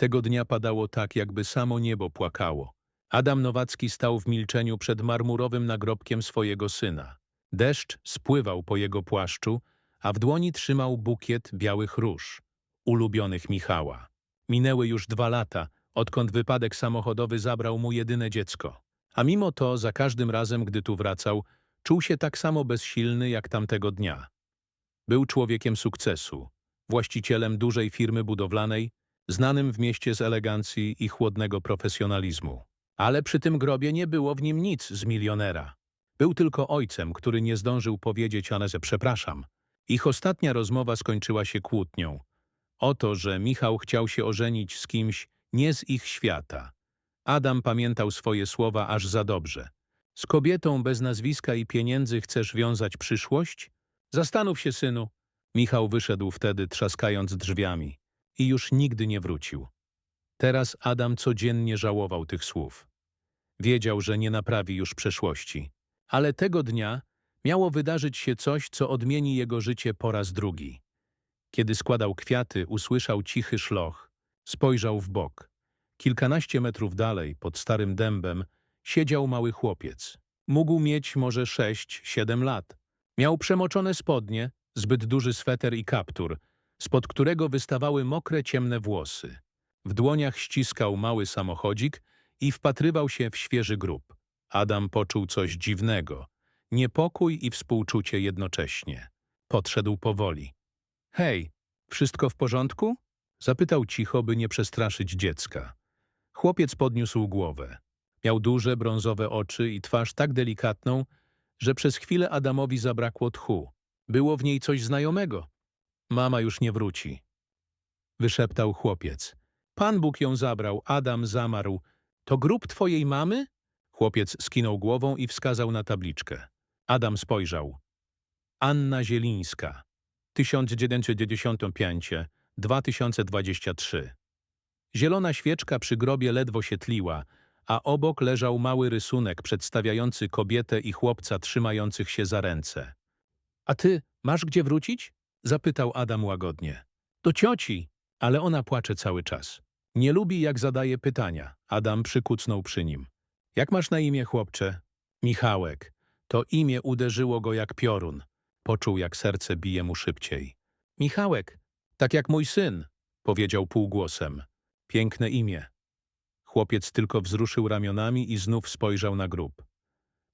Tego dnia padało tak, jakby samo niebo płakało. Adam Nowacki stał w milczeniu przed marmurowym nagrobkiem swojego syna. Deszcz spływał po jego płaszczu, a w dłoni trzymał bukiet białych róż, ulubionych Michała. Minęły już dwa lata, odkąd wypadek samochodowy zabrał mu jedyne dziecko. A mimo to, za każdym razem, gdy tu wracał, czuł się tak samo bezsilny jak tamtego dnia. Był człowiekiem sukcesu, właścicielem dużej firmy budowlanej, znanym w mieście z elegancji i chłodnego profesjonalizmu. Ale przy tym grobie nie było w nim nic z milionera. Był tylko ojcem, który nie zdążył powiedzieć Aneze przepraszam. Ich ostatnia rozmowa skończyła się kłótnią. O to, że Michał chciał się ożenić z kimś nie z ich świata. Adam pamiętał swoje słowa aż za dobrze. Z kobietą bez nazwiska i pieniędzy chcesz wiązać przyszłość? Zastanów się, synu. Michał wyszedł wtedy, trzaskając drzwiami i już nigdy nie wrócił. Teraz Adam codziennie żałował tych słów. Wiedział, że nie naprawi już przeszłości. Ale tego dnia miało wydarzyć się coś, co odmieni jego życie po raz drugi. Kiedy składał kwiaty, usłyszał cichy szloch. Spojrzał w bok. Kilkanaście metrów dalej, pod starym dębem, siedział mały chłopiec. Mógł mieć może sześć, siedem lat. Miał przemoczone spodnie, zbyt duży sweter i kaptur, spod którego wystawały mokre, ciemne włosy. W dłoniach ściskał mały samochodzik i wpatrywał się w świeży grób. Adam poczuł coś dziwnego, niepokój i współczucie jednocześnie. Podszedł powoli. Hej, wszystko w porządku? Zapytał cicho, by nie przestraszyć dziecka. Chłopiec podniósł głowę. Miał duże, brązowe oczy i twarz tak delikatną, że przez chwilę Adamowi zabrakło tchu. Było w niej coś znajomego. Mama już nie wróci. Wyszeptał chłopiec. Pan Bóg ją zabrał, Adam zamarł. To grób twojej mamy? Chłopiec skinął głową i wskazał na tabliczkę. Adam spojrzał. Anna Zielińska. 1995-2023. Zielona świeczka przy grobie ledwo się tliła, a obok leżał mały rysunek przedstawiający kobietę i chłopca trzymających się za ręce. A ty masz gdzie wrócić? Zapytał Adam łagodnie. Do cioci, ale ona płacze cały czas. Nie lubi, jak zadaje pytania. Adam przykucnął przy nim. Jak masz na imię, chłopcze? Michałek. To imię uderzyło go jak piorun. Poczuł, jak serce bije mu szybciej. Michałek, tak jak mój syn, powiedział półgłosem. Piękne imię. Chłopiec tylko wzruszył ramionami i znów spojrzał na grób.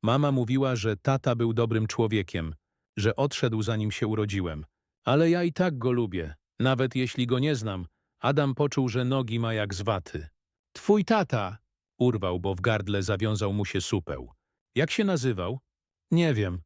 Mama mówiła, że tata był dobrym człowiekiem, że odszedł zanim się urodziłem. Ale ja i tak go lubię, nawet jeśli go nie znam. Adam poczuł, że nogi ma jak z waty. Twój tata! Urwał, bo w gardle zawiązał mu się supeł. Jak się nazywał? Nie wiem.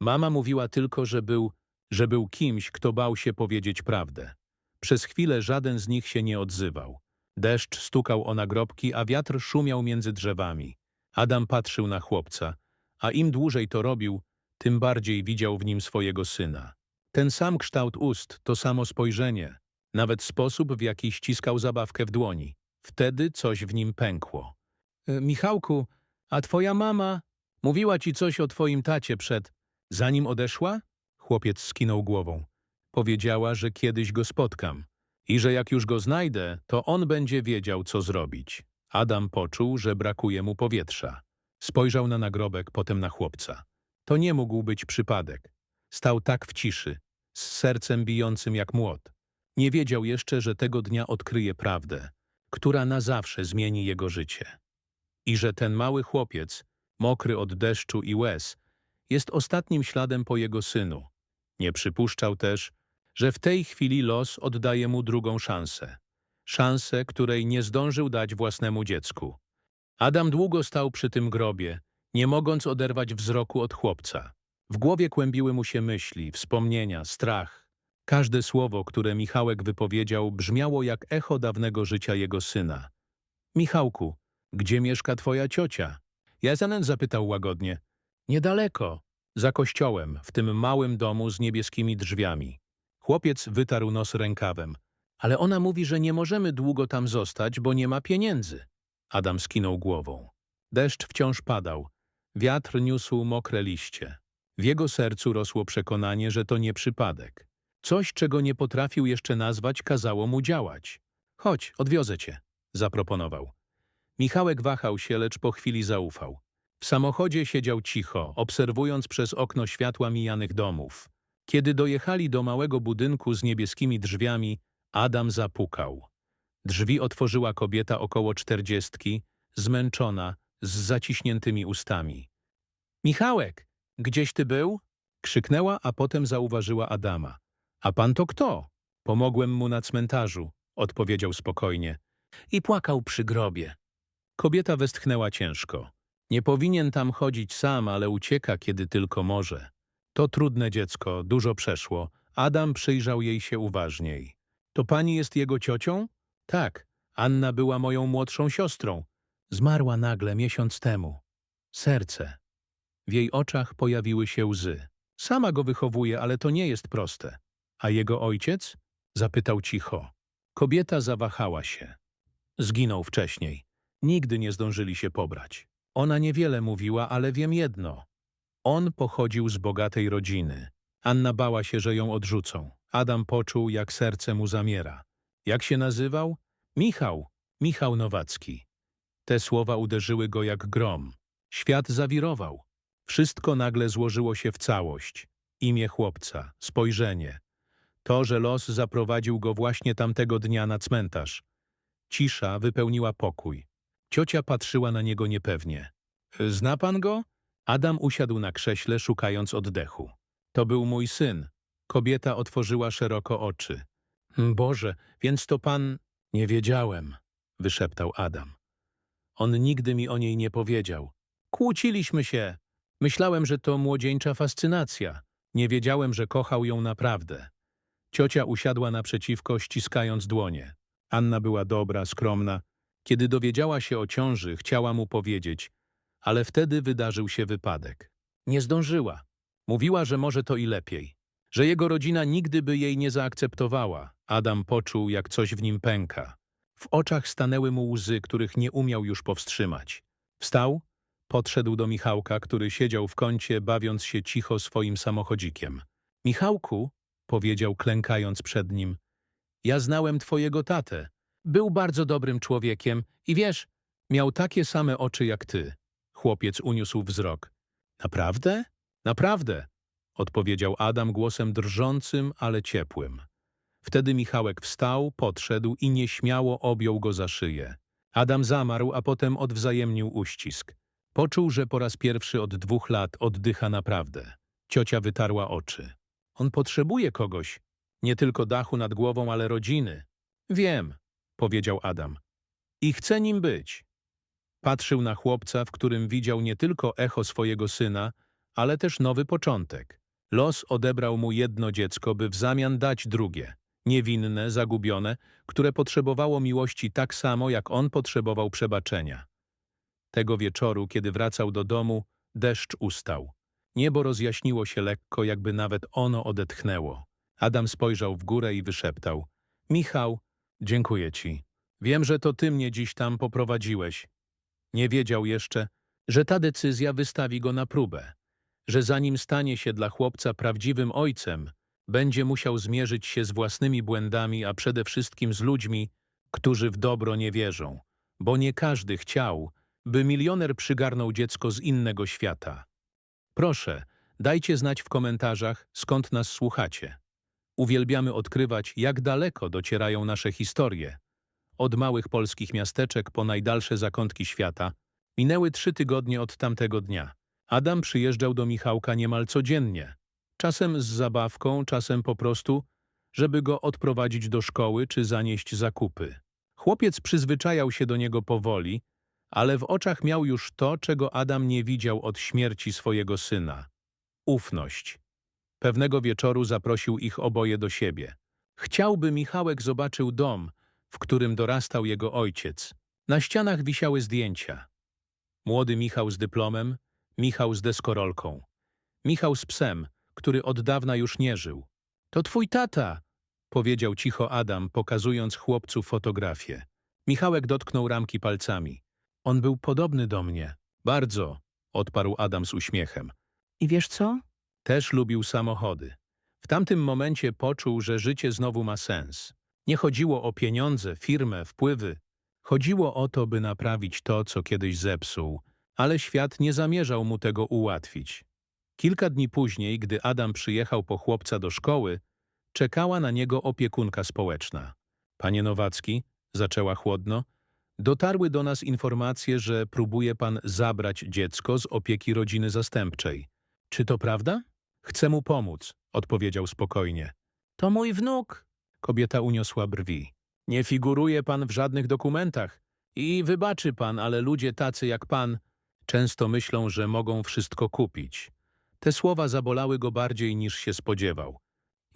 Mama mówiła tylko, że był, że był kimś, kto bał się powiedzieć prawdę. Przez chwilę żaden z nich się nie odzywał. Deszcz stukał o nagrobki, a wiatr szumiał między drzewami. Adam patrzył na chłopca, a im dłużej to robił, tym bardziej widział w nim swojego syna. Ten sam kształt ust, to samo spojrzenie, nawet sposób, w jaki ściskał zabawkę w dłoni. Wtedy coś w nim pękło. E, Michałku, a twoja mama mówiła ci coś o twoim tacie przed... Zanim odeszła? Chłopiec skinął głową. Powiedziała, że kiedyś go spotkam i że jak już go znajdę, to on będzie wiedział, co zrobić. Adam poczuł, że brakuje mu powietrza. Spojrzał na nagrobek, potem na chłopca. To nie mógł być przypadek. Stał tak w ciszy, z sercem bijącym jak młot. Nie wiedział jeszcze, że tego dnia odkryje prawdę, która na zawsze zmieni jego życie. I że ten mały chłopiec, mokry od deszczu i łez, jest ostatnim śladem po jego synu. Nie przypuszczał też, że w tej chwili los oddaje mu drugą szansę. Szansę, której nie zdążył dać własnemu dziecku. Adam długo stał przy tym grobie, nie mogąc oderwać wzroku od chłopca. W głowie kłębiły mu się myśli, wspomnienia, strach. Każde słowo, które Michałek wypowiedział, brzmiało jak echo dawnego życia jego syna. Michałku, gdzie mieszka twoja ciocia? Jazanen zapytał łagodnie. Niedaleko, za kościołem, w tym małym domu z niebieskimi drzwiami. Chłopiec wytarł nos rękawem. Ale ona mówi, że nie możemy długo tam zostać, bo nie ma pieniędzy. Adam skinął głową. Deszcz wciąż padał. Wiatr niósł mokre liście. W jego sercu rosło przekonanie, że to nie przypadek. Coś, czego nie potrafił jeszcze nazwać, kazało mu działać. Chodź, odwiozę cię, zaproponował. Michałek wahał się, lecz po chwili zaufał. W samochodzie siedział cicho, obserwując przez okno światła mijanych domów. Kiedy dojechali do małego budynku z niebieskimi drzwiami, Adam zapukał. Drzwi otworzyła kobieta około czterdziestki, zmęczona, z zaciśniętymi ustami. Michałek, gdzieś ty był? Krzyknęła, a potem zauważyła Adama. A pan to kto? Pomogłem mu na cmentarzu, odpowiedział spokojnie. I płakał przy grobie. Kobieta westchnęła ciężko. Nie powinien tam chodzić sam, ale ucieka, kiedy tylko może. To trudne dziecko, dużo przeszło. Adam przyjrzał jej się uważniej. To pani jest jego ciocią? Tak, Anna była moją młodszą siostrą. Zmarła nagle miesiąc temu. Serce. W jej oczach pojawiły się łzy. Sama go wychowuje, ale to nie jest proste. A jego ojciec? Zapytał cicho. Kobieta zawahała się. Zginął wcześniej. Nigdy nie zdążyli się pobrać. Ona niewiele mówiła, ale wiem jedno. On pochodził z bogatej rodziny. Anna bała się, że ją odrzucą. Adam poczuł, jak serce mu zamiera. Jak się nazywał? Michał. Michał Nowacki. Te słowa uderzyły go jak grom. Świat zawirował. Wszystko nagle złożyło się w całość. Imię chłopca, spojrzenie. To, że los zaprowadził go właśnie tamtego dnia na cmentarz. Cisza wypełniła pokój. Ciocia patrzyła na niego niepewnie. Zna pan go? Adam usiadł na krześle, szukając oddechu. To był mój syn. Kobieta otworzyła szeroko oczy. Boże, więc to pan... Nie wiedziałem, wyszeptał Adam. On nigdy mi o niej nie powiedział. Kłóciliśmy się. Myślałem, że to młodzieńcza fascynacja. Nie wiedziałem, że kochał ją naprawdę. Ciocia usiadła naprzeciwko, ściskając dłonie. Anna była dobra, skromna. Kiedy dowiedziała się o ciąży, chciała mu powiedzieć, ale wtedy wydarzył się wypadek. Nie zdążyła. Mówiła, że może to i lepiej. Że jego rodzina nigdy by jej nie zaakceptowała. Adam poczuł, jak coś w nim pęka. W oczach stanęły mu łzy, których nie umiał już powstrzymać. Wstał, podszedł do Michałka, który siedział w kącie, bawiąc się cicho swoim samochodzikiem. Michałku, powiedział klękając przed nim, ja znałem twojego tatę. Był bardzo dobrym człowiekiem i wiesz, miał takie same oczy jak ty. Chłopiec uniósł wzrok. Naprawdę? Naprawdę, odpowiedział Adam głosem drżącym, ale ciepłym. Wtedy Michałek wstał, podszedł i nieśmiało objął go za szyję. Adam zamarł, a potem odwzajemnił uścisk. Poczuł, że po raz pierwszy od dwóch lat oddycha naprawdę. Ciocia wytarła oczy. On potrzebuje kogoś. Nie tylko dachu nad głową, ale rodziny. Wiem, powiedział Adam. I chce nim być. Patrzył na chłopca, w którym widział nie tylko echo swojego syna, ale też nowy początek. Los odebrał mu jedno dziecko, by w zamian dać drugie, niewinne, zagubione, które potrzebowało miłości tak samo, jak on potrzebował przebaczenia. Tego wieczoru, kiedy wracał do domu, deszcz ustał. Niebo rozjaśniło się lekko, jakby nawet ono odetchnęło. Adam spojrzał w górę i wyszeptał. Michał, dziękuję ci. Wiem, że to ty mnie dziś tam poprowadziłeś. Nie wiedział jeszcze, że ta decyzja wystawi go na próbę. Że zanim stanie się dla chłopca prawdziwym ojcem, będzie musiał zmierzyć się z własnymi błędami, a przede wszystkim z ludźmi, którzy w dobro nie wierzą. Bo nie każdy chciał, by milioner przygarnął dziecko z innego świata. Proszę, dajcie znać w komentarzach, skąd nas słuchacie. Uwielbiamy odkrywać, jak daleko docierają nasze historie. Od małych polskich miasteczek po najdalsze zakątki świata minęły trzy tygodnie od tamtego dnia. Adam przyjeżdżał do Michałka niemal codziennie. Czasem z zabawką, czasem po prostu, żeby go odprowadzić do szkoły czy zanieść zakupy. Chłopiec przyzwyczajał się do niego powoli, ale w oczach miał już to, czego Adam nie widział od śmierci swojego syna. Ufność. Pewnego wieczoru zaprosił ich oboje do siebie. Chciałby Michałek zobaczył dom, w którym dorastał jego ojciec. Na ścianach wisiały zdjęcia. Młody Michał z dyplomem, Michał z deskorolką. Michał z psem, który od dawna już nie żył. To twój tata, powiedział cicho Adam, pokazując chłopcu fotografię. Michałek dotknął ramki palcami. On był podobny do mnie. Bardzo, odparł Adam z uśmiechem. I wiesz co? Też lubił samochody. W tamtym momencie poczuł, że życie znowu ma sens. Nie chodziło o pieniądze, firmę, wpływy. Chodziło o to, by naprawić to, co kiedyś zepsuł, ale świat nie zamierzał mu tego ułatwić. Kilka dni później, gdy Adam przyjechał po chłopca do szkoły, czekała na niego opiekunka społeczna. Panie Nowacki, zaczęła chłodno, dotarły do nas informacje, że próbuje pan zabrać dziecko z opieki rodziny zastępczej. Czy to prawda? Chcę mu pomóc, odpowiedział spokojnie. To mój wnuk. Kobieta uniosła brwi. Nie figuruje pan w żadnych dokumentach. I wybaczy pan, ale ludzie tacy jak pan często myślą, że mogą wszystko kupić. Te słowa zabolały go bardziej niż się spodziewał.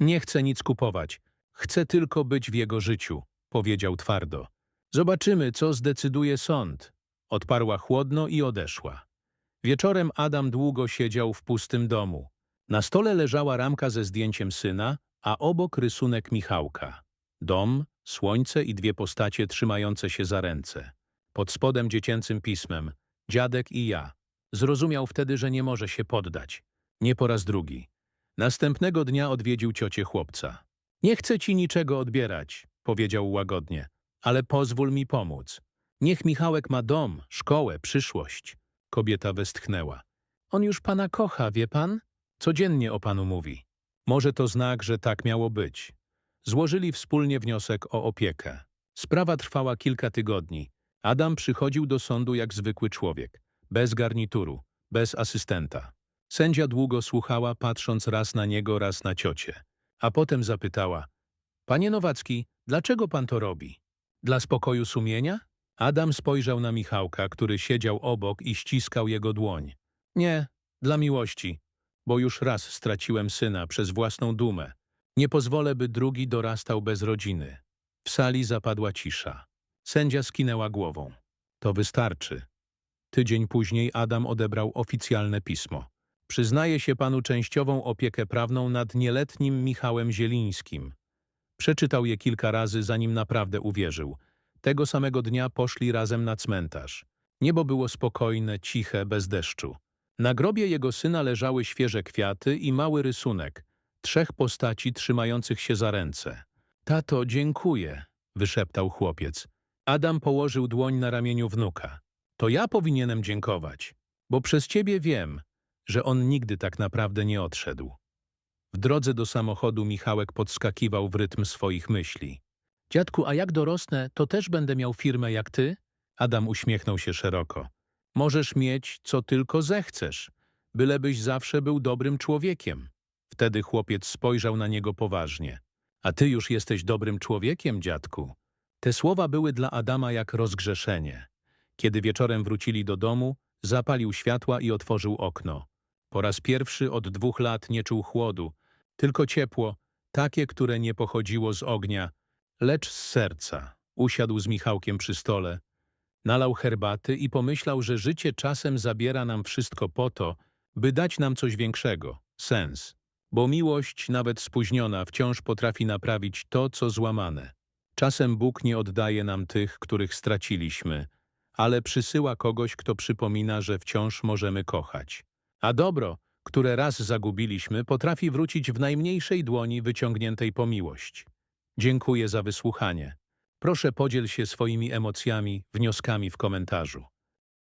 Nie chcę nic kupować. Chcę tylko być w jego życiu, powiedział twardo. Zobaczymy, co zdecyduje sąd. Odparła chłodno i odeszła. Wieczorem Adam długo siedział w pustym domu. Na stole leżała ramka ze zdjęciem syna, a obok rysunek Michałka. Dom, słońce i dwie postacie trzymające się za ręce. Pod spodem dziecięcym pismem Dziadek i ja. Zrozumiał wtedy, że nie może się poddać. Nie po raz drugi. Następnego dnia odwiedził ciocię chłopca. Nie chcę ci niczego odbierać, powiedział łagodnie, ale pozwól mi pomóc. Niech Michałek ma dom, szkołę, przyszłość. Kobieta westchnęła. On już pana kocha, wie pan? Codziennie o panu mówi. Może to znak, że tak miało być. Złożyli wspólnie wniosek o opiekę. Sprawa trwała kilka tygodni. Adam przychodził do sądu jak zwykły człowiek, bez garnituru, bez asystenta. Sędzia długo słuchała, patrząc raz na niego, raz na ciocię. A potem zapytała, Panie Nowacki, dlaczego pan to robi? Dla spokoju sumienia? Adam spojrzał na Michałka, który siedział obok i ściskał jego dłoń. Nie, dla miłości, bo już raz straciłem syna przez własną dumę. Nie pozwolę, by drugi dorastał bez rodziny. W sali zapadła cisza. Sędzia skinęła głową. To wystarczy. Tydzień później Adam odebrał oficjalne pismo. Przyznaje się panu częściową opiekę prawną nad nieletnim Michałem Zielińskim. Przeczytał je kilka razy, zanim naprawdę uwierzył. Tego samego dnia poszli razem na cmentarz. Niebo było spokojne, ciche, bez deszczu. Na grobie jego syna leżały świeże kwiaty i mały rysunek, trzech postaci trzymających się za ręce. Tato, dziękuję, wyszeptał chłopiec. Adam położył dłoń na ramieniu wnuka. To ja powinienem dziękować, bo przez ciebie wiem, że on nigdy tak naprawdę nie odszedł. W drodze do samochodu Michałek podskakiwał w rytm swoich myśli. Dziadku, a jak dorosnę, to też będę miał firmę jak ty? Adam uśmiechnął się szeroko. Możesz mieć, co tylko zechcesz, bylebyś zawsze był dobrym człowiekiem. Wtedy chłopiec spojrzał na niego poważnie. A ty już jesteś dobrym człowiekiem, dziadku. Te słowa były dla Adama jak rozgrzeszenie. Kiedy wieczorem wrócili do domu, zapalił światła i otworzył okno. Po raz pierwszy od dwóch lat nie czuł chłodu, tylko ciepło, takie, które nie pochodziło z ognia, lecz z serca. Usiadł z Michałkiem przy stole, nalał herbaty i pomyślał, że życie czasem zabiera nam wszystko po to, by dać nam coś większego, sens. Bo miłość, nawet spóźniona, wciąż potrafi naprawić to, co złamane. Czasem Bóg nie oddaje nam tych, których straciliśmy, ale przysyła kogoś, kto przypomina, że wciąż możemy kochać. A dobro, które raz zagubiliśmy, potrafi wrócić w najmniejszej dłoni wyciągniętej po miłość. Dziękuję za wysłuchanie. Proszę podziel się swoimi emocjami, wnioskami w komentarzu.